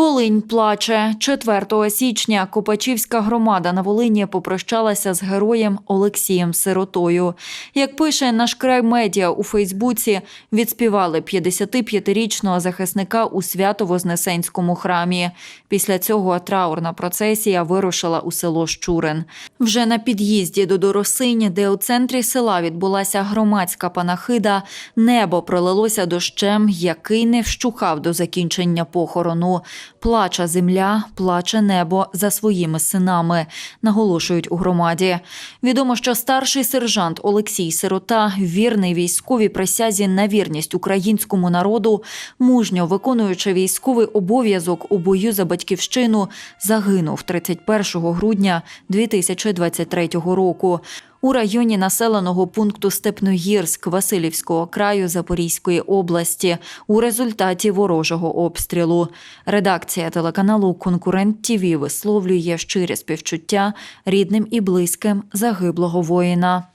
Волинь плаче 4 січня. Копачівська громада на Волині попрощалася з героєм Олексієм Сиротою. Як пише наш край медіа у Фейсбуці, відспівали 55-річного захисника у Свято-Вознесенському храмі. Після цього траурна процесія вирушила у село Щурин. Вже на під'їзді до Доросинь, де у центрі села відбулася громадська панахида, небо пролилося дощем, який не вщухав до закінчення похорону. Плаче земля, плаче небо за своїми синами, наголошують у громаді. Відомо, що старший сержант Олексій Сирота, вірний військовій присязі на вірність українському народу, мужньо виконуючи військовий обов'язок у бою за батьківщину, загинув 31 грудня 2023 року. У районі населеного пункту Степногірськ Васильівського краю Запорізької області у результаті ворожого обстрілу. Редакція телеканалу Конкурент ТІВІ висловлює щире співчуття рідним і близьким загиблого воїна.